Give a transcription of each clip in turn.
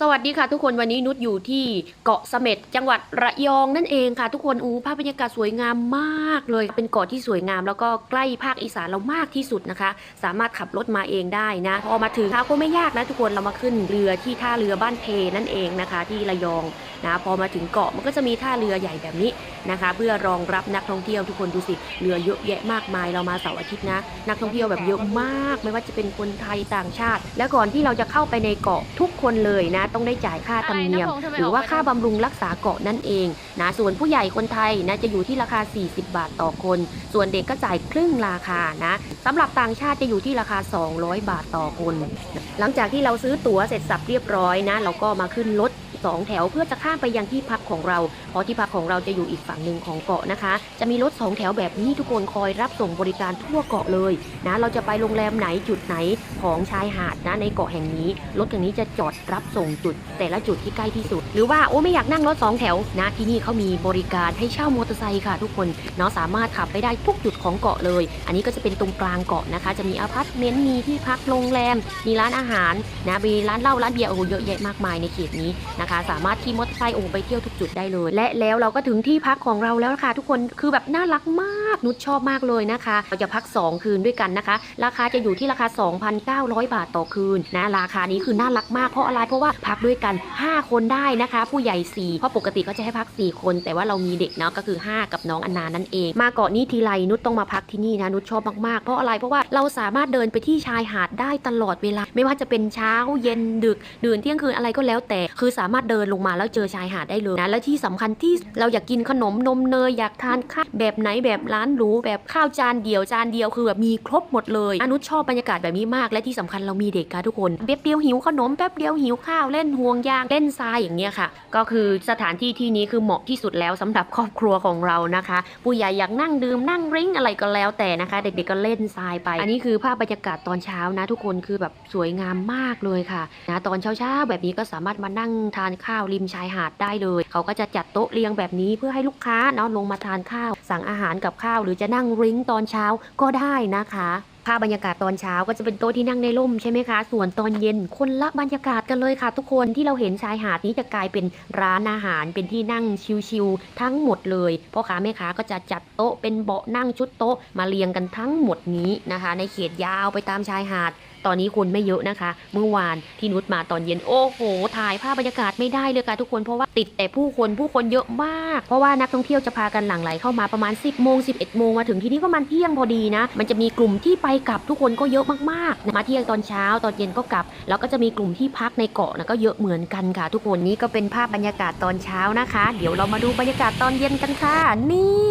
สวัสดีค่ะทุกคนวันนี้นุชอยู่ที่เกาะเสม็ดจังหวัดระยองนั่นเองค่ะ ทุกคนอู้ภาพบรรยากาศสวยงามมากเลย เป็นเกาะที่สวยงามแล้วก็ใกล้ภาคอีสานเรามากที่สุดนะคะ สามารถขับรถมาเองได้นะพอมาถึงท่าก็ไม่ยากนะทุกคนเรามาขึ้นเรือที่ท่าเรือบ้านเพนั่นเองนะคะ ที่ระยองนะพอมาถึงเกาะมันก็จะมีท่าเรือใหญ่แบบนี้นะคะ เพื่อรองรับนักท่องเที่ยวทุกคนดูสิเรือเยอะแยะมากมายเรามาเสาร์อาทิตย์นะนักท่องเที่ยวแบบเยอะมาก ไม่ว่าจะเป็นคนไทยต่างชาติ และก่อนที่เราจะเข้าไปในเกาะทุก คนเลยนะ ต้องได้จ่ายค่าธรรมเนียม หรือว่าค่าบำรุงรักษาเกาะนั่นเองนะส่วนผู้ใหญ่คนไทยนะจะอยู่ที่ราคา 40 บาทต่อคน ส่วนเด็กก็จ่ายครึ่งราคานะสำหรับต่างชาติจะอยู่ที่ราคา 200 บาทต่อคน หลังจากที่เราซื้อตั๋วเสร็จสับเรียบร้อยนะ เราก็มาขึ้นรถสองแถวเพื่อจะข้ามไปยังที่พักของเรา เพราะที่พักของเราจะอยู่อีกฝั่งหนึ่งของเกาะนะคะ จะมีรถสองแถวแบบนี้ทุกคนคอยรับส่งบริการทั่วเกาะเลยนะ เราจะไปโรงแรมไหนจุดไหนของชายหาดนะในเกาะแห่งนี้ รถอย่างนี้จะจอดรับส่งจุด แต่ละจุดที่ใกล้ที่สุด หรือว่าโอ้ไม่อยากนั่งรถสองแถวนะที่นี่เขามีบริการให้เช่ามอเตอร์ไซค์ค่ะทุกคนเนาะสามารถขับไปได้ทุกจุดของเกาะเลย อันนี้ก็จะเป็นตรงกลางเกาะนะคะ จะมีอพาร์ตเมนต์มีที่พักโรงแรม มีร้านอาหารนะมีร้านเหล้าร้านเบียร์โอ้โหเยอะแยะมากมายในเขตนี้นะคะ สามารถขี่มอเตอร์ไซค์โอ้ไปเที่ยวทุกจุดได้เลย และแล้วเราก็ถึงที่พักของเราแล้วค่ะ ทุกคนคือแบบน่ารักมากนุชชอบมากเลยนะคะเราจะพัก 2 คืนด้วยกันนะคะ ราคาจะอยู่ที่ราคา 2,900 บาทต่อคืนนะราคานี้คือน่ารักมากเพราะอะไรเพราะว่าพักด้วยกัน 5 คนได้นะคะ ผู้ใหญ่ 4 เพราะปกติก็จะให้พัก 4 คน แต่ว่าเรามีเด็กเนาะก็คือ 5 กับน้องอนนานั่นเอง มาเกาะนี้ทีไรนุชต้องมาพักที่นี่นะนุชชอบมากๆ เพราะอะไรเพราะว่าเราสามารถเดินไปที่ชายหาดได้ตลอดเวลา ไม่ว่าจะเป็นเช้าเย็นดึกดื่นเที่ยงคืนอะไรก็แล้วแต่ คือสามารถเดินลงมาแล้วเจอชายหาดได้เลยนะและที่สำคัญที่เราอยากกินขนมนมเนยอยากทานข้าวแบบไหนแบบร้านหรูแบบข้าวจานเดียวจานเดียวคือแบบมีครบหมดเลยอนุชชอบบรรยากาศแบบนี้มาก และที่สำคัญเรามีเด็กค่ะทุกคนแป๊บเดียวหิวขนมแป๊บเดียวดี๋ยวหิวข้าวเล่นห่วงยางเล่นทรายอย่างเงี้ยค่ะ ก็คือสถานที่ที่นี้คือเหมาะที่สุดแล้วสำหรับครอบครัวของเรานะคะ ผู้ใหญ่อยากนั่งดื่มนั่งริ้งอะไรก็แล้วแต่นะคะ เด็กๆก็เล่นทรายไป อันนี้คือภาพบรรยากาศตอนเช้านะ ทุกคนคือแบบสวยงามมากเลยค่ะนะตอนเช้าๆแบบนี้ก็สามารถมานั่งทานข้าวริมชายหาดได้เลย เขาก็จะจัดโต๊ะเรียงแบบนี้เพื่อให้ลูกค้าเนาะลงมาทานข้าว สั่งอาหารกับข้าว หรือจะนั่งริ้งตอนเช้าก็ได้นะคะ ภาพบรรยากาศตอนเช้าก็จะเป็นโต๊ะที่นั่งในร่มใช่ไหมคะ ส่วนตอนเย็นคนละบรรยากาศกันเลยค่ะ ทุกคนที่เราเห็นชายหาดนี้จะกลายเป็นร้านอาหารเป็นที่นั่งชิลๆทั้งหมดเลยพ่อค้าแม่ค้าก็จะจัดโต๊ะเป็นเบาะนั่งชุดโต๊ะมาเรียงกันทั้งหมดนี้นะคะ ในเขตยาวไปตามชายหาด ตอนนี้คนไม่เยอะนะคะ เมื่อวานที่นุชมาตอนเย็นโอ้โห ถ่ายภาพบรรยากาศไม่ได้เลยค่ะทุกคนเพราะว่าติดแต่ผู้คนผู้คนเยอะมาก เพราะว่านักท่องเที่ยวจะพากันหลั่งไหลเข้ามาประมาณ 10โมง11โมงมาถึงที่นี่ก็มันเที่ยงพอดีนะ มันจะมีกลุ่มที่ไปกลับทุกคนก็เยอะมากๆ มาเที่ยงตอนเช้าตอนเย็นก็กลับ แล้วก็จะมีกลุ่มที่พักในเกาะนะก็เยอะเหมือนกันค่ะ ทุกคนนี้ก็เป็นภาพบรรยากาศตอนเช้านะคะ เดี๋ยวเรามาดูบรรยากาศตอนเย็นกันค่ะ นี่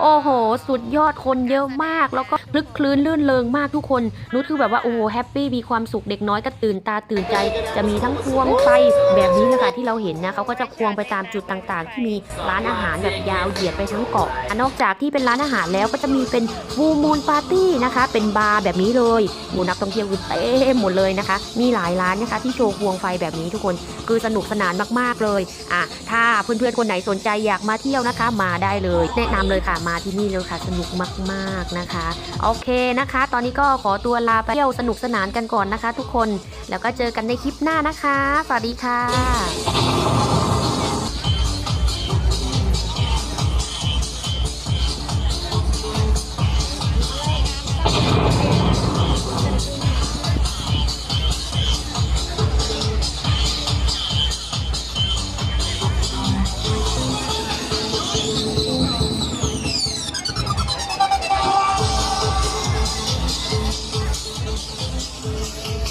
โอ้โห สุดยอดคนเยอะมาก แล้วก็คลึกคลื้นลื่นเริงมากทุกคนนุชคือแบบว่าโอ้โหแฮปปี้มีความสุขเด็กน้อยก็ตื่นตาตื่นใจ จะมีทั้งควงไฟแบบนี้นะคะที่เราเห็นนะเขาก็จะควงไปตามจุดต่างๆ ที่มีร้านอาหารแบบยาวเหยียดไปทั้งเกาะนอกจากที่เป็นร้านอาหารแล้วก็จะมีเป็นฟูมูลปาร์ตี้นะคะ เป็นบาร์แบบนี้เลยหมู่นักท่องเที่ยวคือเต็มหมดเลยนะคะ มีหลายร้านนะคะที่โชว์ควงไฟแบบนี้ทุกคนคือสนุกสนานมากๆเลยอะถ้าเพื่อนๆคนไหนสนใจอยากมาเที่ยวนะคะ มาได้เลย แนะนำเลยค่ะมาที่นี่เลยค่ะสนุกมากๆนะคะ โอเคนะคะ ตอนนี้ก็ขอตัวลาไปเที่ยวสนุกสนานานกันก่อนนะคะ ทุกคน แล้วก็เจอกันในคลิปหน้านะคะ สวัสดีค่ะ